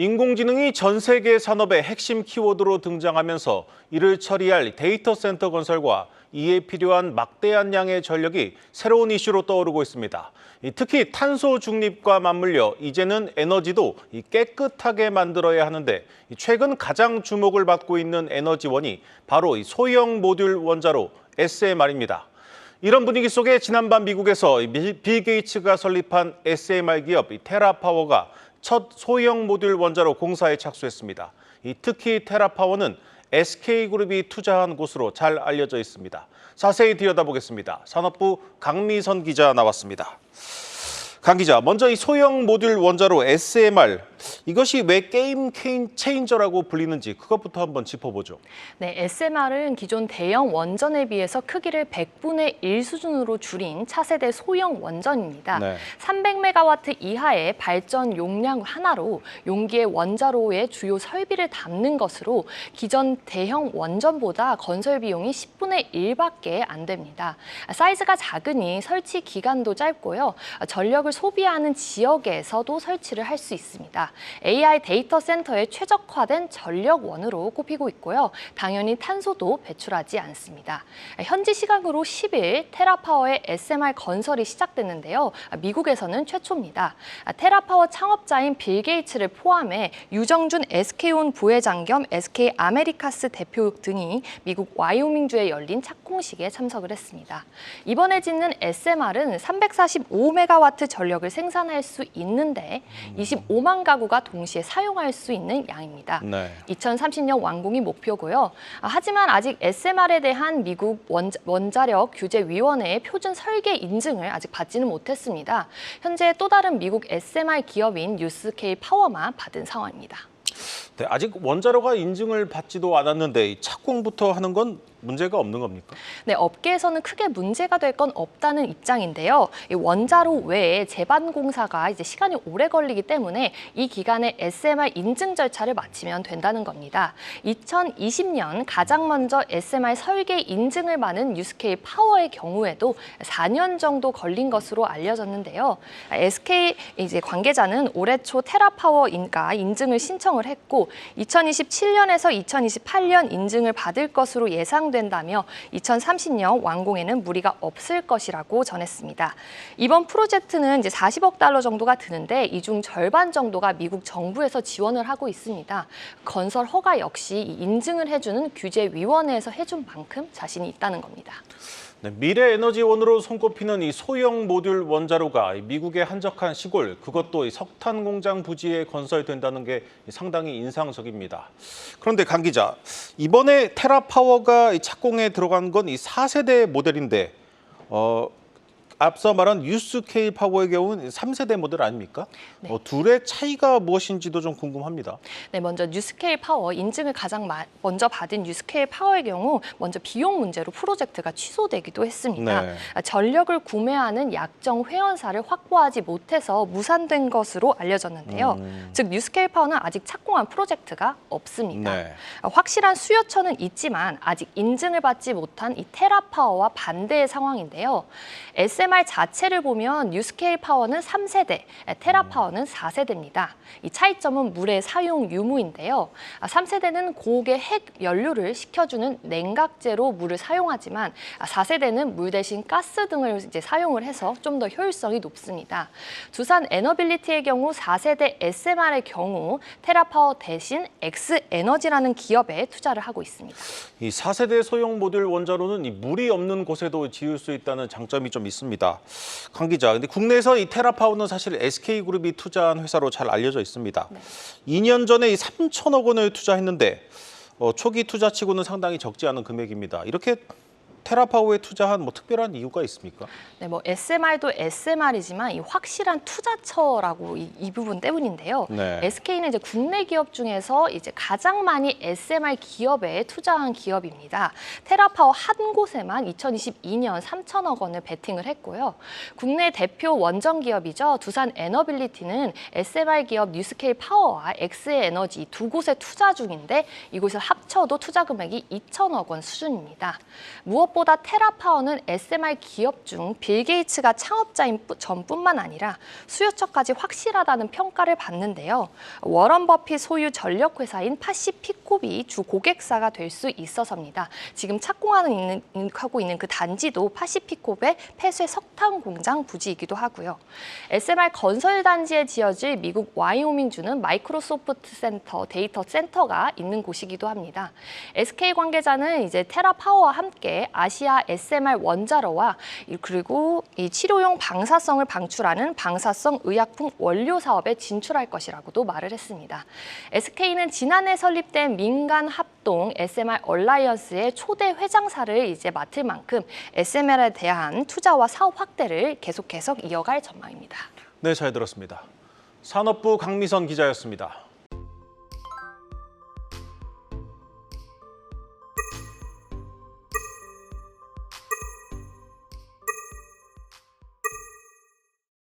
인공지능이 전 세계 산업의 핵심 키워드로 등장하면서 이를 처리할 데이터 센터 건설과 이에 필요한 막대한 양의 전력이 새로운 이슈로 떠오르고 있습니다. 이 특히 탄소 중립과 맞물려 이제는 에너지도 이 깨끗하게 만들어야 하는데 이 최근 가장 주목을 받고 있는 에너지원이 바로 이 소형 모듈 원자로 SMR입니다. 이런 분위기 속에 지난밤 미국에서 이 빌, 빌 게이츠가 설립한 SMR 기업 이 테라파워가 첫 소형 모듈 원자로 공사에 착수했습니다. 이 특히 테라파워는 SK그룹이 투자한 곳으로 잘 알려져 있습니다. 자세히 들여다보겠습니다. 산업부 강미선 기자 나왔습니다. 강 기자, 먼저 이 소형 모듈 원자로 SMR 이것이 왜 게임 체인저라고 불리는지 그것부터 한번 짚어보죠. 네, SMR은 기존 대형 원전에 비해서 크기를 100분의 1 수준으로 줄인 차세대 소형 원전입니다. 네. 300메가와트 이하의 발전 용량 하나로 용기의 원자로의 주요 설비를 담는 것으로 기존 대형 원전보다 건설 비용이 10분의 1밖에 안 됩니다. 사이즈가 작으니 설치 기간도 짧고요. 전력을 소비하는 지역에서도 설치를 할 수 있습니다. AI 데이터 센터에 최적화된 전력원으로 꼽히고 있고요. 당연히 탄소도 배출하지 않습니다. 현지 시각으로 10일 테라파워의 SMR 건설이 시작됐는데요. 미국에서는 최초입니다. 테라파워 창업자인 빌 게이츠를 포함해 유정준 SK온 부회장 겸 SK 아메리카스 대표 등이 미국 와이오밍주에 열린 착공식에 참석을 했습니다. 이번에 짓는 SMR은 345메가와트 전력을 생산할 수 있는데 25만 가구 가 동시에 사용할 수 있는 양입니다. 네. 2030년 완공이 목표고요. 아, 하지만 아직 SMR에 대한 미국 원자, 원자 력 규제 위원회의 표준 설계 인증을 아직 받지는 못했습니다. 현재 또 다른 미국 SMR 기업인 뉴스케일 파워만 받은 상황입니다. 네, 아직 원자로가 인증을 받지도 않았는데 이 착공부터 하는 건 문제가 없는 겁니까? 네, 업계에서는 크게 문제가 될 건 없다는 입장인데요. 이 원자로 외에 제반 공사가 이제 시간이 오래 걸리기 때문에 이 기간에 SMR 인증 절차를 마치면 된다는 겁니다. 2020년 가장 먼저 SMR 설계 인증을 받은 뉴스케일 파워의 경우에도 4년 정도 걸린 것으로 알려졌는데요. SK 이제 관계자는 올해 초 테라파워 인가 인증을 신청을 했고 2027년에서 2028년 인증을 받을 것으로 예상된다며 2030년 완공에는 무리가 없을 것이라고 전했습니다. 이번 프로젝트는 이제 40억 달러 정도가 드는데 이 중 절반 정도가 미국 정부에서 지원을 하고 있습니다. 건설 허가 역시 이 인증을 해주는 규제위원회에서 해준 만큼 자신이 있다는 겁니다. 네, 미래 에너지원으로 손꼽히는 이 소형 모듈 원자로가 이 미국의 한적한 시골 그것도 이 석탄 공장 부지에 건설된다는 게 상당히 인상적입니다. 그런데 강 기자 이번에 테라파워가 이 착공에 들어간 건 이 4세대 모델인데 어, 앞서 말한 유스케일 파워의 경우는 3세대 모델 아닙니까? 네. 어, 둘의 차이가 무엇인지도 좀 궁금합니다. 네, 먼저 뉴스케일 파워 인증을 가장 마- 먼저 받은 뉴스케일 파워의 경우 먼저 비용 문제로 프로젝트가 취소되기도 했습니다. 네. 아, 전력을 구매하는 약정 회원사를 확보하지 못해서 무산된 것으로 알려졌는데요. 음. 즉 뉴스케일 파워는 아직 착공한 프로젝트가 없습니다. 네. 아, 확실한 수요처는 있지만 아직 인증을 받지 못한 이 테라파워와 반대의 상황인데요. SMR 자체를 보면 뉴스케일 파워는 3세대, 테라파워는 4세대입니다. 이 차이점은 물의 사용 유무인데요. 아, 3세대는 고옥의 핵 연료를 식혀주는 냉각제로 물을 사용하지만 아, 4세대는 물 대신 가스 등을 이제 사용을 해서 좀 더 효율성이 높습니다. 두산 에너빌리티의 경우 4세대 SMR의 경우 테라파워 대신 엑스에너지라는 기업에 투자를 하고 있습니다. 이 4세대 소형 모듈 원자로는 이 물이 없는 곳에도 지을 수 있다는 장점이 좀 있습니다. 강 기자, 근데 국내에서 이 테라파워는 사실 SK그룹이 투자한 회사로 잘 알려져 있습니다. 2년 전에 이 3천억 원을 투자했는데 어, 초기 투자치고는 상당히 적지 않은 금액입니다. 이렇게 테라파워에 투자한 뭐 특별한 이유가 있습니까? 네, 뭐 SMR도 SMR이지만 이 확실한 투자처라고 이, 이 부분 때문인데요. 네. SK는 이제 국내 기업 중에서 이제 가장 많이 SMR 기업에 투자한 기업입니다. 테라파워 한 곳에만 2022년 3천억 원을 베팅을 했고요. 국내 대표 원전 기업이죠. 두산 에너빌리티는 SMR 기업 뉴스케일 파워와 엑스에너지 두 곳에 투자 중인데 이곳을 합쳐도 투자 금액이 2천억 원 수준입니다. 무엇보다 무엇보다 테라파워는 SMR 기업 중 빌 게이츠가 창업자인 뿌- 전뿐만 아니라 수요처까지 확실하다는 평가를 받는데요. 워런 버핏 소유 전력회사인 파시피콥이 주 고객사가 될 수 있어서입니다. 지금 착공하는 있는, 하고 있는 그 단지도 파시피콥의 폐쇄 석탄 공장 부지이기도 하고요. SMR 건설 단지에 지어질 미국 와이오밍주는 마이크로소프트 센터 데이터 센터가 있는 곳이기도 합니다. SK 관계자는 이제 테라파워와 함께 아 시아 SMR 원자로와 이- 그리고 이 치료용 방사성을 방출하는 방사성 의약품 원료 사업에 진출할 것이라고도 말을 했습니다. SK는 지난해 설립된 민간 합동 SMR 얼라이언스의 초대 회장사를 이제 맡을 만큼 SMR에 대한 투자와 사업 확대를 계속해서 이어갈 전망입니다. 네, 잘 들었습니다. 산업부 강미선 기자였습니다.